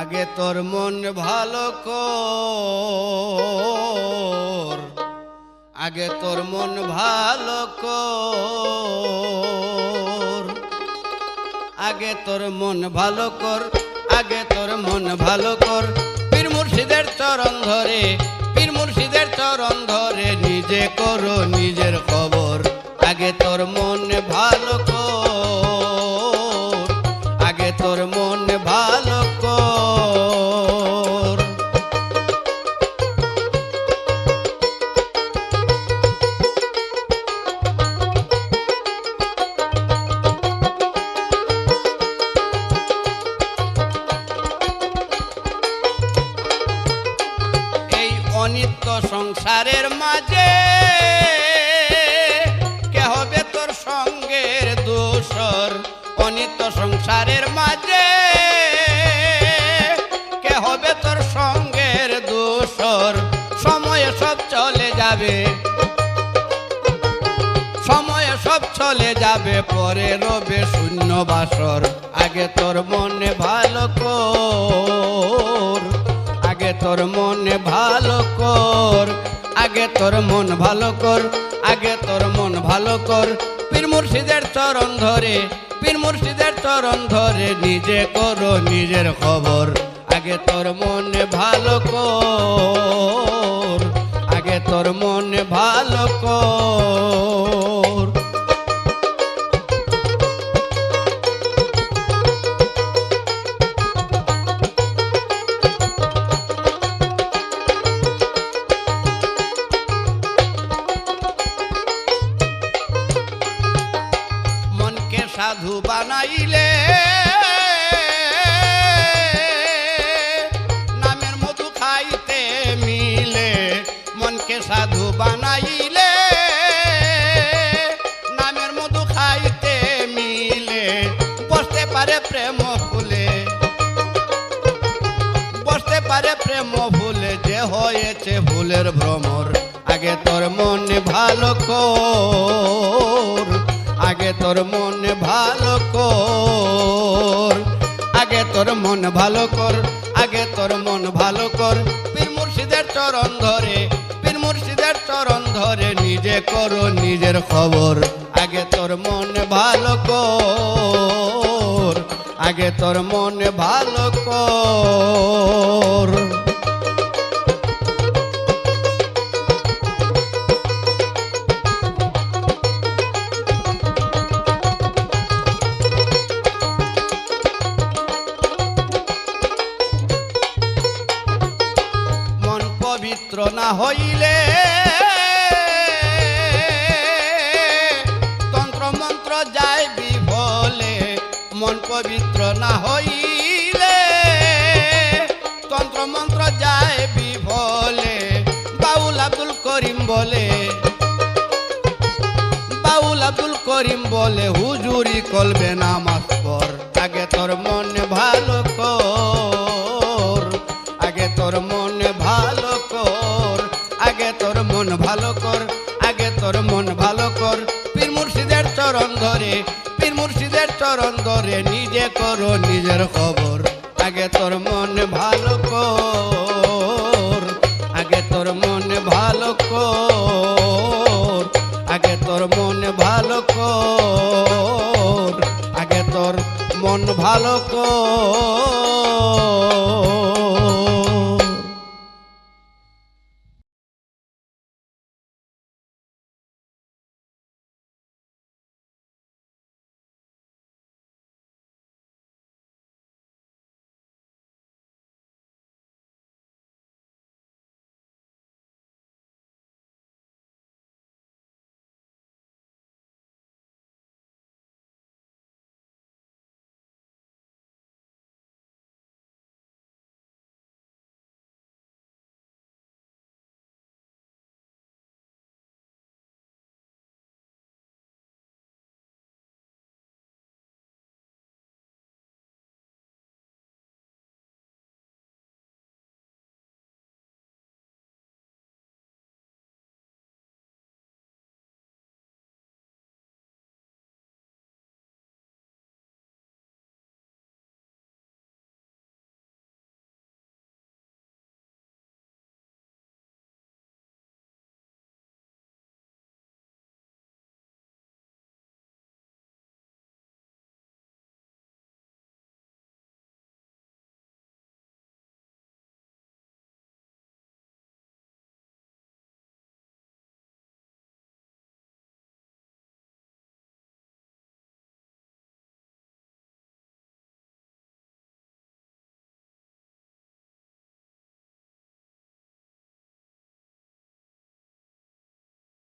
আগে তোর মন ভালো কর। আগে তোর মন ভালো কর। আগে তোর মন ভালো কর, আগে তোর মন ভালো কর। পীর মুর্শিদের চরণ ধরে, পীর মুর্শিদের চরণ ধরে নিজে করো নিজের খবর। আগে তোর মন ভালো কর, আগে তোর মন অনিত্য সংসারের মাঝে কে হবে তোর সঙ্গের দোসর অনিত্য সংসারের মাঝে কে হবে তোর সঙ্গের দোসর সময় সব চলে যাবে, সময় সব চলে যাবে, পরে রবে শূন্য বাসর, আগে তোর মনে ভালো কর। আগে তোর মনে ভালো কর, আগে তোর মন ভালো কর, আগে তোর মন ভালো কর। পীর মুর্শিদের চরণ ধরে, পীর মুর্শিদের চরণ ধরে নিজে করো নিজের খবর। আগে তোর মনে ভালো কর, আগে তোর মনে ভালো কর। সাধু বানাইলে। নামের মধু খাইতে মিলে, মনকে সাধু বানাইলে। নামের মধু খাইতে মিলে, বসতে পারে প্রেম ফুলে। বসতে পারে প্রেম ভুলে যে হয়েছে ভুলের ভ্রমর। আগে তোর মনে ভালো কর, আগে তোর মনে মন ভালো কর, আগে তোর মন ভালো কর। পীর মুর্শিদের চরণ ধরে, পীর মুর্শিদের চরণ ধরে নিজে করো নিজের খবর। আগে তোর মন ভালো কর, আগে তোর মন ভালো কর। না হইলে তন্ত্র মন্ত্র যায় বিভলে, মন পবিত্র না হইলে তন্ত্র মন্ত্র যায় বিভলে, বাউল আব্দুল করিম বলে, বাউল আব্দুল করিম বলে, হুজুরি কলবে নামাজ পর, আগে তোর মনে ভালো কর, আগে তোর মন ভালো কর। পীর মুর্শিদের চরণ ধরে, পীর মুর্শিদের চরণ ধরে, নিজে করো নিজের খবর। আগে তোর মন ভালো কর, আগে তোর মন ভালো কর। আগে তোর মন ভালো কর, আগে তোর মন ভালো কর।